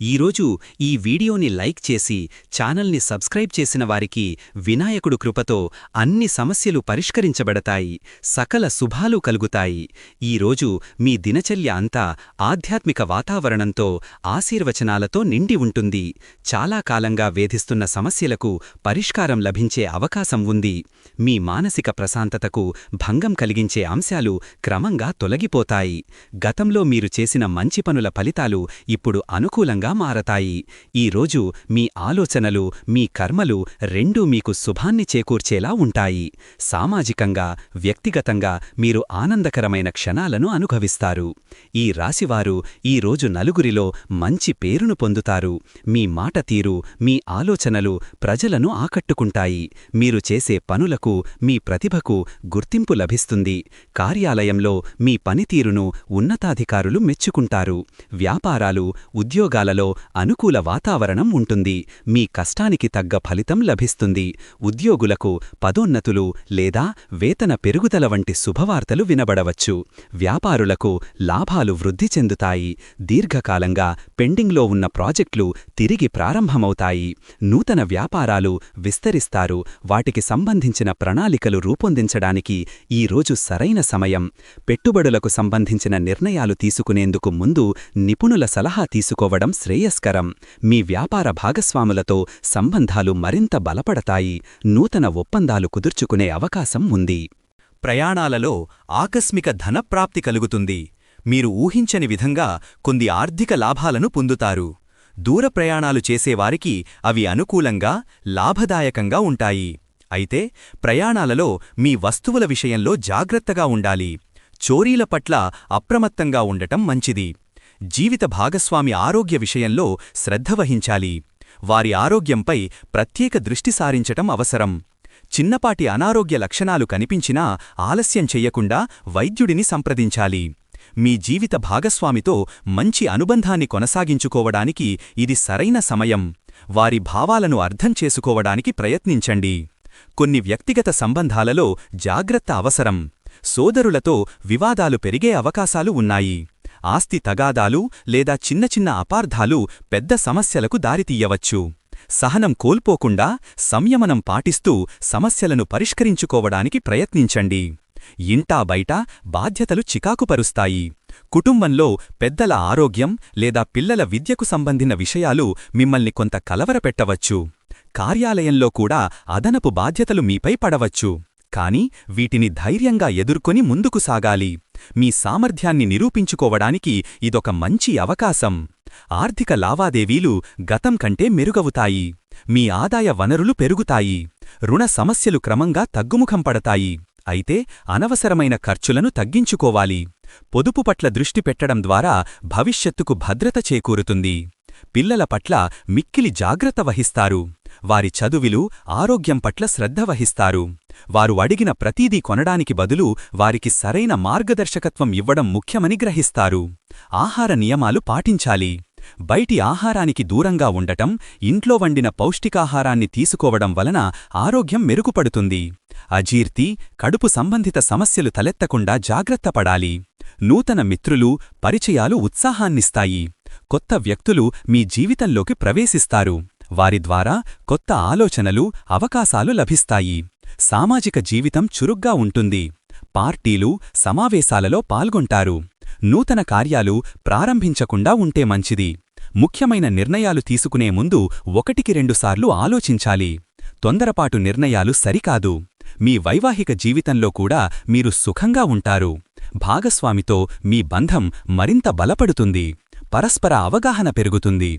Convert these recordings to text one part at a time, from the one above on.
ఈరోజు ఈ వీడియోని లైక్ చేసి ఛానల్ని సబ్స్క్రైబ్ చేసిన వారికి వినాయకుడు కృపతో అన్ని సమస్యలు పరిష్కరించబడతాయి సకల శుభాలు కలుగుతాయి. ఈరోజు మీ దినచర్య అంతా ఆధ్యాత్మిక వాతావరణంతో ఆశీర్వచనాలతో నిండి ఉంటుంది. చాలా కాలంగా వేధిస్తున్న సమస్యలకు పరిష్కారం లభించే అవకాశం ఉంది. మీ మానసిక ప్రశాంతతకు భంగం కలిగించే అంశాలు క్రమంగా తొలగిపోతాయి. గతంలో మీరు చేసిన మంచి పనుల ఫలితాలు ఇప్పుడు అనుకూలంగా మారతాయి. ఈరోజు మీ ఆలోచనలు మీ కర్మలు రెండూ మీకు శుభాన్ని చేకూర్చేలా ఉంటాయి. సామాజికంగా వ్యక్తిగతంగా మీరు ఆనందకరమైన క్షణాలను అనుభవిస్తారు. ఈ రాశివారు ఈరోజు నలుగురిలో మంచి పేరును పొందుతారు. మీ మాట తీరు మీ ఆలోచనలు ప్రజలను ఆకట్టుకుంటాయి. మీరు చేసే పనులకు మీ ప్రతిభకు గుర్తింపు లభిస్తుంది. కార్యాలయంలో మీ పనితీరును ఉన్నతాధికారులు మెచ్చుకుంటారు. వ్యాపారాలు ఉద్యోగాలలో అనుకూల వాతావరణం ఉంటుంది. మీ కష్టానికి తగ్గ ఫలితం లభిస్తుంది. ఉద్యోగులకు పదోన్నతులు లేదా వేతన పెరుగుదల వంటి శుభవార్తలు వినబడవచ్చు. వ్యాపారులకు లాభాలు వృద్ధి చెందుతాయి. దీర్ఘకాలంగా పెండింగ్లో ఉన్న ప్రాజెక్టులు తిరిగి ప్రారంభమవుతాయి. నూతన వ్యాపారాలు విస్తరిస్తారు. వాటికి సంబంధించిన ప్రణాళికలు రూపొందించడానికి ఈరోజు సరైన సమయం. పెట్టుబడులకు సంబంధించిన నిర్ణయాలు తీసుకునేందుకు ముందు నిపుణుల సలహా తీసుకోవడం శ్రేయస్కరం. మీ వ్యాపార భాగస్వాములతో సంబంధాలు మరింత బలపడతాయి. నూతన ఒప్పందాలు కుదుర్చుకునే అవకాశం ఉంది. ప్రయాణాలలో ఆకస్మిక ధనప్రాప్తి కలుగుతుంది. మీరు ఊహించని విధంగా కొన్ని ఆర్థిక లాభాలను పొందుతారు. దూర ప్రయాణాలు చేసేవారికి అవి అనుకూలంగా లాభదాయకంగా ఉంటాయి. అయితే ప్రయాణాలలో మీ వస్తువుల విషయంలో జాగ్రత్తగా ఉండాలి. చోరీల పట్ల అప్రమత్తంగా ఉండటం మంచిది. జీవిత భాగస్వామి ఆరోగ్య విషయంలో శ్రద్ధ వహించాలి. వారి ఆరోగ్యంపై ప్రత్యేక దృష్టి సారించటం అవసరం. చిన్నపాటి అనారోగ్య లక్షణాలు కనిపించినా ఆలస్యం చెయ్యకుండా వైద్యుడిని సంప్రదించాలి. మీ జీవిత భాగస్వామితో మంచి అనుబంధాన్ని కొనసాగించుకోవడానికి ఇది సరైన సమయం. వారి భావాలను అర్థం చేసుకోవడానికి ప్రయత్నించండి. కొన్ని వ్యక్తిగత సంబంధాలలో జాగ్రత్త అవసరం. సోదరులతో వివాదాలు పెరిగే అవకాశాలు ఉన్నాయి. ఆస్తి తగాదాలు లేదా చిన్న చిన్న అపార్థాలు పెద్ద సమస్యలకు దారితీయవచ్చు. సహనం కోల్పోకుండా సంయమనం పాటిస్తూ సమస్యలను పరిష్కరించుకోవడానికి ప్రయత్నించండి. ఇంటా బయట బాధ్యతలు చికాకుపరుస్తాయి. కుటుంబంలో పెద్దల ఆరోగ్యం లేదా పిల్లల విద్యకు సంబంధిన విషయాలు మిమ్మల్ని కొంత కలవరపెట్టవచ్చు. కార్యాలయంలో కూడా అదనపు బాధ్యతలు మీపై పడవచ్చు. కాని వీటిని ధైర్యంగా ఎదుర్కొని ముందుకు సాగాలి. మీ సామర్థ్యాన్ని నిరూపించుకోవడానికి ఇదొక మంచి అవకాశం. ఆర్థిక లావాదేవీలు గతం కంటే మెరుగవుతాయి. మీ ఆదాయ వనరులు పెరుగుతాయి. రుణ సమస్యలు క్రమంగా తగ్గుముఖం పడతాయి. అయితే అనవసరమైన ఖర్చులను తగ్గించుకోవాలి. పొదుపు పట్ల దృష్టి పెట్టడం ద్వారా భవిష్యత్తుకు భద్రత చేకూరుతుంది. పిల్లల పట్ల మిక్కిలి జాగ్రత్త వహిస్తారు. వారి చదువులు ఆరోగ్యం పట్ల శ్రద్ధ వహిస్తారు. వారు అడిగిన ప్రతీదీ కొనడానికి బదులు వారికి సరైన మార్గదర్శకత్వం ఇవ్వడం ముఖ్యమని గ్రహిస్తారు. ఆహార నియమాలు పాటించాలి. బయటి ఆహారానికి దూరంగా ఉండటం ఇంట్లో వండిన పౌష్టికాహారాన్ని తీసుకోవడం వలన ఆరోగ్యం మెరుగుపడుతుంది. అజీర్తి కడుపు సంబంధిత సమస్యలు తలెత్తకుండా జాగ్రత్తపడాలి నూతన మిత్రులు పరిచయాలు ఉత్సాహాన్నిస్తాయి. కొత్త వ్యక్తులు మీ జీవితంలోకి ప్రవేశిస్తారు. వారి ద్వారా కొత్త ఆలోచనలు అవకాశాలు లభిస్తాయి. సామాజిక జీవితం చురుగ్గా ఉంటుంది. పార్టీలు సమావేశాలలో పాల్గొంటారు. నూతన కార్యాలు ప్రారంభించకుండా ఉంటే మంచిది. ముఖ్యమైన నిర్ణయాలు తీసుకునే ముందు ఒకటికి రెండుసార్లు ఆలోచించాలి. తొందరపాటు నిర్ణయాలు సరికాదు. మీ వైవాహిక జీవితంలో కూడా మీరు సుఖంగా ఉంటారు. భాగస్వామితో మీ బంధం మరింత బలపడుతుంది. పరస్పర అవగాహన పెరుగుతుంది.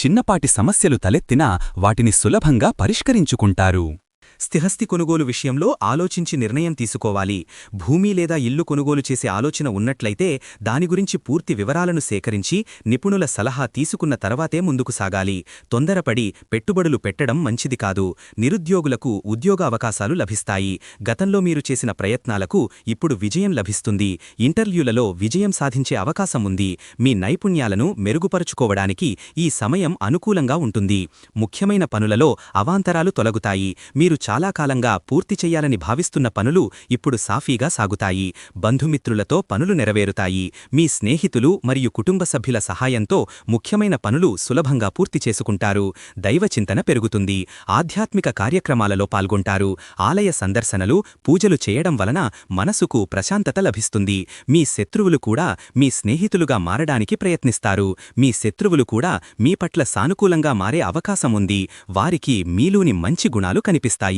చిన్నపాటి సమస్యలు తలెత్తినా వాటిని సులభంగా పరిష్కరించుకుంటారు. స్థిహస్తి కొనుగోలు విషయంలో ఆలోచించి నిర్ణయం తీసుకోవాలి. భూమి లేదా ఇల్లు కొనుగోలు చేసే ఆలోచన ఉన్నట్లయితే దాని గురించి పూర్తి వివరాలను సేకరించి నిపుణుల సలహా తీసుకున్న తర్వాతే ముందుకు సాగాలి. తొందరపడి పెట్టుబడులు పెట్టడం మంచిది కాదు. నిరుద్యోగులకు ఉద్యోగ అవకాశాలు లభిస్తాయి. గతంలో మీరు చేసిన ప్రయత్నాలకు ఇప్పుడు విజయం లభిస్తుంది. ఇంటర్వ్యూలలో విజయం సాధించే అవకాశం ఉంది. మీ నైపుణ్యాలను మెరుగుపరుచుకోవడానికి ఈ సమయం అనుకూలంగా ఉంటుంది. ముఖ్యమైన పనులలో అవాంతరాలు తొలగుతాయి. మీరు చాలా కాలంగా పూర్తి చెయ్యాలని భావిస్తున్న పనులు ఇప్పుడు సాఫీగా సాగుతాయి. బంధుమిత్రులతో పనులు నెరవేరుతాయి. మీ స్నేహితులు మరియు కుటుంబ సభ్యుల సహాయంతో ముఖ్యమైన పనులు సులభంగా పూర్తి చేసుకుంటారు. దైవచింతన పెరుగుతుంది. ఆధ్యాత్మిక కార్యక్రమాలలో పాల్గొంటారు. ఆలయ సందర్శనలు పూజలు చేయడం వలన మనసుకు ప్రశాంతత లభిస్తుంది. మీ శత్రువులు కూడా మీ స్నేహితులుగా మారడానికి ప్రయత్నిస్తారు. మీ శత్రువులు కూడా మీ పట్ల సానుకూలంగా మారే అవకాశం ఉంది. వారికి మీలోని మంచి గుణాలు కనిపిస్తాయి.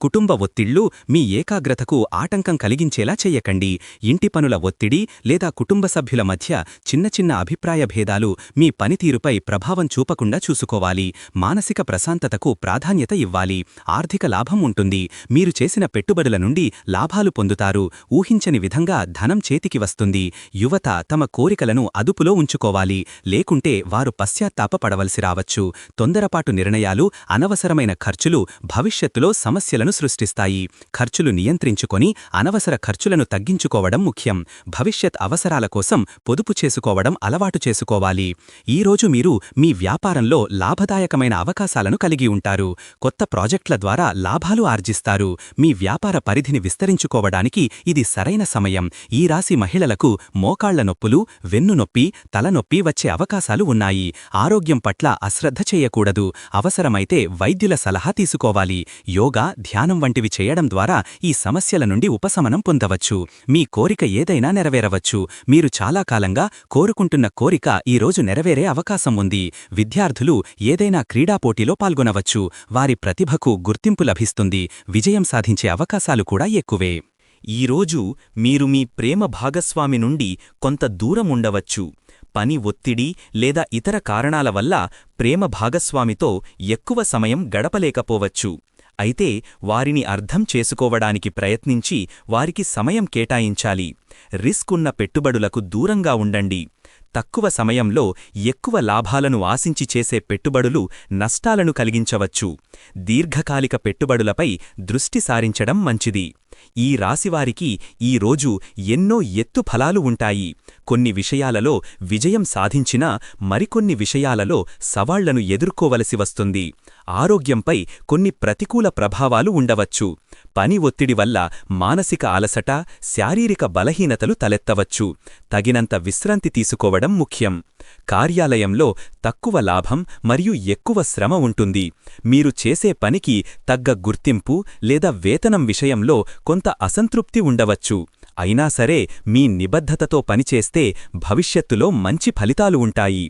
కుటుంబ ఒత్తిళ్ళు మీ ఏకాగ్రతకు ఆటంకం కలిగించేలా చెయ్యకండి ఇంటి పనుల ఒత్తిడి లేదా కుటుంబ సభ్యుల మధ్య చిన్న చిన్న అభిప్రాయ భేదాలు మీ పనితీరుపై ప్రభావం చూపకుండా చూసుకోవాలి. మానసిక ప్రశాంతతకు ప్రాధాన్యత ఇవ్వాలి. ఆర్థిక లాభం ఉంటుంది. మీరు చేసిన పెట్టుబడుల నుండి లాభాలు పొందుతారు. ఊహించని విధంగా ధనం చేతికి వస్తుంది. యువత తమ కోరికలను అదుపులో ఉంచుకోవాలి. లేకుంటే వారు పశ్చాత్తాపపడవలసి రావచ్చు. తొందరపాటు నిర్ణయాలు అనవసరమైన ఖర్చులు భవిష్యత్తులో సమస్యలను సృష్టిస్తాయి. ఖర్చులు నియంత్రించుకొని అనవసర ఖర్చులను తగ్గించుకోవడం ముఖ్యం. భవిష్యత్ అవసరాల కోసం పొదుపు చేసుకోవడం అలవాటు చేసుకోవాలి. ఈరోజు మీరు మీ వ్యాపారంలో లాభదాయకమైన అవకాశాలను కలిగి ఉంటారు. కొత్త ప్రాజెక్టుల ద్వారా లాభాలు ఆర్జిస్తారు. మీ వ్యాపార పరిధిని విస్తరించుకోవడానికి ఇది సరైన సమయం. ఈ రాశి మహిళలకు మోకాళ్ళ నొప్పులు వెన్నునొప్పి తలనొప్పి వచ్చే అవకాశాలు ఉన్నాయి. ఆరోగ్యం పట్ల అశ్రద్ధ చేయకూడదు. అవసరమైతే వైద్యుల సలహా తీసుకోవాలి. యోగ ధ్యానం వంటివి చేయడం ద్వారా ఈ సమస్యల నుండి ఉపశమనం పొందవచ్చు. మీ కోరిక ఏదైనా నెరవేరవచ్చు. మీరు చాలా కాలంగా కోరుకుంటున్న కోరిక ఈరోజు నెరవేరే అవకాశం ఉంది. విద్యార్థులు ఏదైనా క్రీడా పోటీలో పాల్గొనవచ్చు. వారి ప్రతిభకు గుర్తింపు లభిస్తుంది. విజయం సాధించే అవకాశాలు కూడా ఎక్కువే. ఈరోజు మీరు మీ ప్రేమ భాగస్వామి నుండి కొంత దూరం ఉండవచ్చు. పని ఒత్తిడి లేదా ఇతర కారణాల వల్ల ప్రేమ భాగస్వామితో ఎక్కువ సమయం గడపలేకపోవచ్చు. అయితే వారిని అర్థం చేసుకోవడానికి ప్రయత్నించి వారికి సమయం కేటాయించాలి. రిస్క్ ఉన్న పెట్టుబడులకు దూరంగా ఉండండి. తక్కువ సమయంలో ఎక్కువ లాభాలను ఆశించి చేసే పెట్టుబడులు నష్టాలను కలిగించవచ్చు. దీర్ఘకాలిక పెట్టుబడులపై దృష్టి సారించడం మంచిది. ఈ రాశివారికి ఈ రోజు ఎన్నో ఎత్తు ఫలాలు ఉంటాయి. కొన్ని విషయాలలో విజయం సాధించినా మరికొన్ని విషయాలలో సవాళ్ళను ఎదుర్కోవలసి వస్తుంది. ఆరోగ్యంపై కొన్ని ప్రతికూల ప్రభావాలు ఉండవచ్చు. పని ఒత్తిడి వల్ల మానసిక అలసట శారీరక బలహీనతలు తలెత్తవచ్చు. తగినంత విశ్రాంతి తీసుకోవడం ముఖ్యం. కార్యాలయంలో తక్కువ లాభం మరియు ఎక్కువ శ్రమ ఉంటుంది. మీరు చేసే పనికి తగ్గ గుర్తింపు లేదా వేతనం విషయంలో కొంత అసంతృప్తి ఉండవచ్చు. అయినా సరే మీ నిబద్ధతతో పనిచేస్తే భవిష్యత్తులో మంచి ఫలితాలు ఉంటాయి.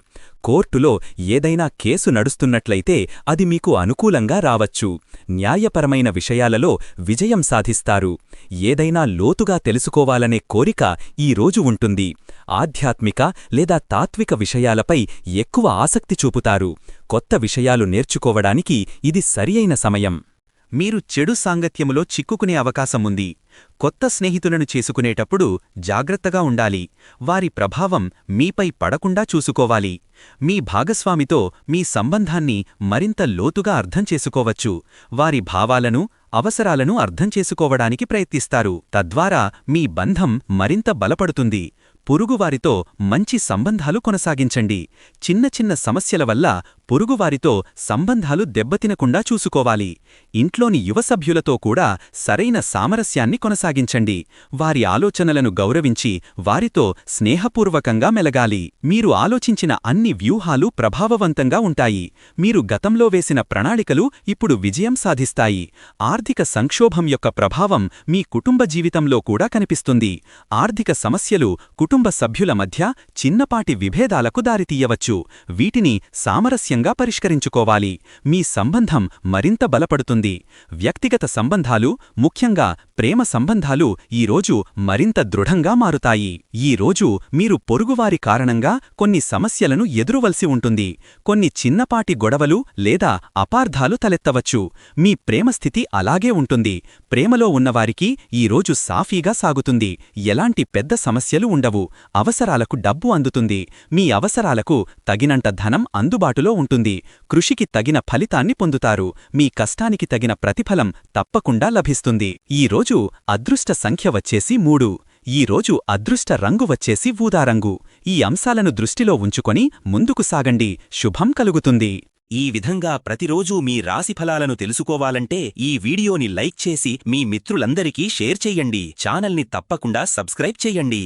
కోర్టులో ఏదైనా కేసు నడుస్తున్నట్లయితే అది మీకు అనుకూలంగా రావచ్చు. న్యాయపరమైన విషయాలలో విజయం సాధిస్తారు. ఏదైనా లోతుగా తెలుసుకోవాలనే కోరిక ఈ రోజు ఉంటుంది. ఆధ్యాత్మిక లేదా తాత్విక విషయాలపై ఎక్కువ ఆసక్తి చూపుతారు. కొత్త విషయాలు నేర్చుకోవడానికి ఇది సరియైన సమయం. మీరు చెడు సాంగత్యములో చిక్కుకునే అవకాశముంది. కొత్త స్నేహితులను చేసుకునేటప్పుడు జాగ్రత్తగా ఉండాలి. వారి ప్రభావం మీపై పడకుండా చూసుకోవాలి. మీ భాగస్వామితో మీ సంబంధాన్ని మరింత లోతుగా అర్థం చేసుకోవచ్చు. వారి భావాలను అవసరాలను అర్థం చేసుకోవడానికి ప్రయత్నిస్తారు. తద్వారా మీ బంధం మరింత బలపడుతుంది. పొరుగువారితో మంచి సంబంధాలు కొనసాగించండి. చిన్న చిన్న సమస్యల వల్ల పొరుగువారితో సంబంధాలు దెబ్బతినకుండా చూసుకోవాలి. ఇంట్లోని యువ సభ్యులతో కూడా సరైన సామరస్యాన్ని కొనసాగించండి. వారి ఆలోచనలను గౌరవించి వారితో స్నేహపూర్వకంగా మెలగాలి. మీరు ఆలోచించిన అన్ని వ్యూహాలు ప్రభావవంతంగా ఉంటాయి. మీరు గతంలో వేసిన ప్రణాళికలు ఇప్పుడు విజయం సాధిస్తాయి. ఆర్థిక సంక్షోభం యొక్క ప్రభావం మీ కుటుంబ జీవితంలో కూడా కనిపిస్తుంది. ఆర్థిక సమస్యలు కుటుంబ కుటుంబ సభ్యుల మధ్య చిన్నపాటి విభేదాలకు దారితీయవచ్చు. వీటిని సామరస్యంగా పరిష్కరించుకోవాలి. మీ సంబంధం మరింత బలపడుతుంది. వ్యక్తిగత సంబంధాలు ముఖ్యంగా ప్రేమ సంబంధాలు ఈరోజు మరింత దృఢంగా మారుతాయి. ఈ రోజు మీరు పొరుగువారి కారణంగా కొన్ని సమస్యలను ఎదురువలసి ఉంటుంది. కొన్ని చిన్నపాటి గొడవలు లేదా అపార్థాలు తలెత్తవచ్చు. మీ ప్రేమస్థితి అలాగే ఉంటుంది. ప్రేమలో ఉన్నవారికి ఈరోజు సాఫీగా సాగుతుంది. ఎలాంటి పెద్ద సమస్యలు ఉండవు. అవసరాలకు డబ్బు అందుతుంది. మీ అవసరాలకు తగినంత ధనం అందుబాటులో ఉంటుంది. కృషికి తగిన ఫలితాన్ని పొందుతారు. మీ కష్టానికి తగిన ప్రతిఫలం తప్పకుండా లభిస్తుంది. ఈరోజు అదృష్ట సంఖ్య వచ్చేసి మూడు. ఈరోజు అదృష్ట రంగు వచ్చేసి ఊదారంగు ఈ అంశాలను దృష్టిలో ఉంచుకొని ముందుకు సాగండి. శుభం కలుగుతుంది. ఈ విధంగా ప్రతిరోజూ మీ రాశిఫలాలను తెలుసుకోవాలంటే ఈ వీడియోని లైక్ చేసి మీ మిత్రులందరికీ షేర్ చెయ్యండి ఛానల్ని తప్పకుండా సబ్స్క్రైబ్ చెయ్యండి